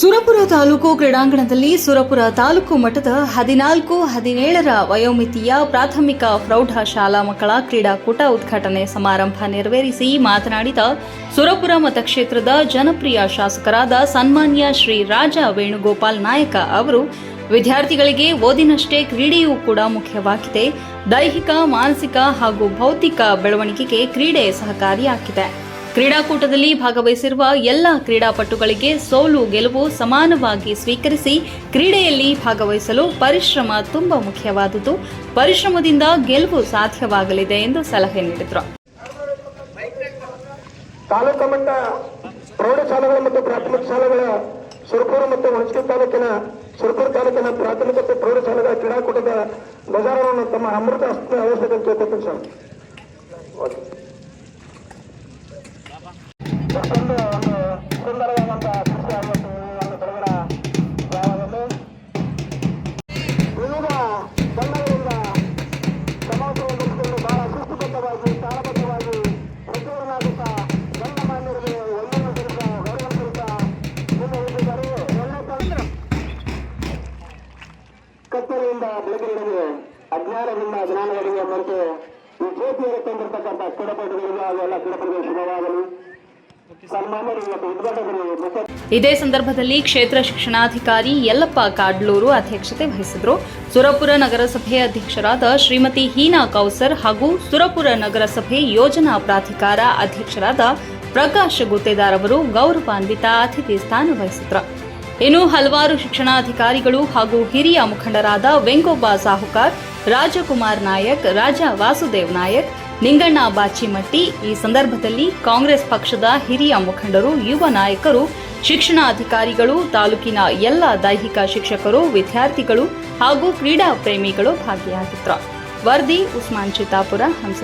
ಸುರಪುರ ತಾಲೂಕು ಕ್ರೀಡಾಂಗಣದಲ್ಲಿ ಸುರಪುರ ತಾಲೂಕು ಮಟ್ಟದ ಹದಿನಾಲ್ಕು, ಹದಿನೇಳರ ವಯೋಮಿತಿಯ ಪ್ರಾಥಮಿಕ ಪ್ರೌಢ ಶಾಲಾ ಮಕ್ಕಳ ಕ್ರೀಡಾಕೂಟ ಉದ್ಘಾಟನೆ ಸಮಾರಂಭ ನೆರವೇರಿಸಿ ಮಾತನಾಡಿದ ಸುರಪುರ ಮತಕ್ಷೇತ್ರದ ಜನಪ್ರಿಯ ಶಾಸಕರಾದ ಸನ್ಮಾನ್ಯ ಶ್ರೀ ರಾಜ ವೇಣುಗೋಪಾಲ್ ನಾಯಕ ಅವರು, ವಿದ್ಯಾರ್ಥಿಗಳಿಗೆ ಓದಿನಷ್ಟೇ ಕ್ರೀಡೆಯೂ ಕೂಡ ಮುಖ್ಯವಾಗಿದೆ. ದೈಹಿಕ, ಮಾನಸಿಕ ಹಾಗೂ ಭೌತಿಕ ಬೆಳವಣಿಗೆಗೆ ಕ್ರೀಡೆ ಸಹಕಾರಿಯಾಗಿದೆ. ಕ್ರೀಡಾಕೂಟದಲ್ಲಿ ಭಾಗವಹಿಸಿರುವ ಎಲ್ಲ ಕ್ರೀಡಾಪಟುಗಳಿಗೆ ಸೋಲು ಗೆಲುವು ಸಮಾನವಾಗಿ ಸ್ವೀಕರಿಸಿ ಕ್ರೀಡೆಯಲ್ಲಿ ಭಾಗವಹಿಸಲು ಪರಿಶ್ರಮ ತುಂಬಾ ಮುಖ್ಯವಾದುದು ಪರಿಶ್ರಮದಿಂದ ಗೆಲುವು ಸಾಧ್ಯವಾಗಲಿದೆ ಎಂದು ಸಲಹೆ ನೀಡಿದರು. ತಾಲೂಕು ಮಟ್ಟ ಪ್ರೌಢಶಾಲೆಗಳು ಮತ್ತು ಪ್ರಾಥಮಿಕ ಶಾಲೆಗಳ ಸುರಪುರ ಮತ್ತು ಹುಣಸಗಿ ತಾಲೂಕಿನ ಸುರಪುರ ತಾಲೂಕಿನ ಪ್ರಾಥಮಿಕ ಮತ್ತು ಪ್ರೌಢಶಾಲೆಗಳ ಕ್ರೀಡಾಕೂಟದ ಧ್ವಜಾರೋಹಣವನ್ನು ತಮ್ಮ ಅಮೃತ ಹಸ್ತದ ಅವಶ್ಯಕತೆ ಸರ್. ಮತ್ತೊಂದು ಒಂದು ಸುಂದರವಾದಂಥ ದೃಶ್ಯ ಮತ್ತು ಒಂದು ಬೆಳಗಿನ ಜಾವದಲ್ಲಿ ವಿವಿಧ ಬಣ್ಣಗಳಿಂದ ಸಮಾಜವನ್ನು ನಡೆಸಿಕೊಂಡು ಬಹಳ ಶಿಸ್ತುಬದ್ಧವಾಗಿ ತಾಳಬದ್ಧವಾಗಿ ಪ್ರಜ್ವಲನಾಗುತ್ತಾ ಗಣ್ಯಮಾನ್ಯರಿಗೆ ಒಳ್ಳೆಯ ಸಲ್ಲಿಸ ಗೌರವ ಸಲ್ಲಿಸ ಮುಂದುವರಿಸಿದ್ದಾರೆ ಒಳ್ಳೆಯ ಕತ್ತಲೆಯಿಂದ ಬೆಳಕಿನಡೆಗೆ ಅಜ್ಞಾನದಿಂದ ಜ್ಞಾನಗಳಿಗೆ ಮರೆತು ಈ ಜ್ಯೋತಿಯಲ್ಲಿ ತಂದಿರತಕ್ಕಂಥ ಕ್ರೀಡಾಪಟುಗಳಿಗೆ ಹಾಗೂ ಎಲ್ಲ ಶುಭವಾಗಲಿ. ಇದೇ ಸಂದರ್ಭದಲ್ಲಿ ಕ್ಷೇತ್ರ ಶಿಕ್ಷಣಾಧಿಕಾರಿ ಯಲ್ಲಪ್ಪ ಕಾಡ್ಲೂರು ಅಧ್ಯಕ್ಷತೆ ವಹಿಸಿದರು. ಸುರಪುರ ನಗರಸಭೆ ಅಧ್ಯಕ್ಷರಾದ ಶ್ರೀಮತಿ ಹೀನಾ ಕೌಸರ್ ಹಾಗೂ ಸುರಪುರ ನಗರಸಭೆ ಯೋಜನಾ ಪ್ರಾಧಿಕಾರ ಅಧ್ಯಕ್ಷರಾದ ಪ್ರಕಾಶ್ ಗುತ್ತೇದಾರ್ ಅವರು ಗೌರವಾನ್ವಿತ ಅತಿಥಿ ಸ್ಥಾನ ವಹಿಸಿದ್ರು. ಇನ್ನು ಹಲವಾರು ಶಿಕ್ಷಣಾಧಿಕಾರಿಗಳು ಹಾಗೂ ಹಿರಿಯ ಮುಖಂಡರಾದ ವೆಂಗೋಬಾ ಸಾಹುಕಾರ್, ರಾಜಕುಮಾರ್ ನಾಯಕ್, ರಾಜ ವಾಸುದೇವ್ ನಾಯಕ್ ನಿಂಗಣ್ಣ ಬಾಚಿಮಟ್ಟಿ, ಈ ಸಂದರ್ಭದಲ್ಲಿ ಕಾಂಗ್ರೆಸ್ ಪಕ್ಷದ ಹಿರಿಯ ಮುಖಂಡರು, ಯುವ ನಾಯಕರು, ಶಿಕ್ಷಣಾಧಿಕಾರಿಗಳು, ತಾಲೂಕಿನ ಎಲ್ಲ ದೈಹಿಕ ಶಿಕ್ಷಕರು, ವಿದ್ಯಾರ್ಥಿಗಳು ಹಾಗೂ ಕ್ರೀಡಾ ಪ್ರೇಮಿಗಳು ಭಾಗಿಯಾಗಿದ್ದರು. ವರದಿ, ಉಸ್ಮಾನ್ ಚಿತ್ತಾಪುರ ಹಂಸ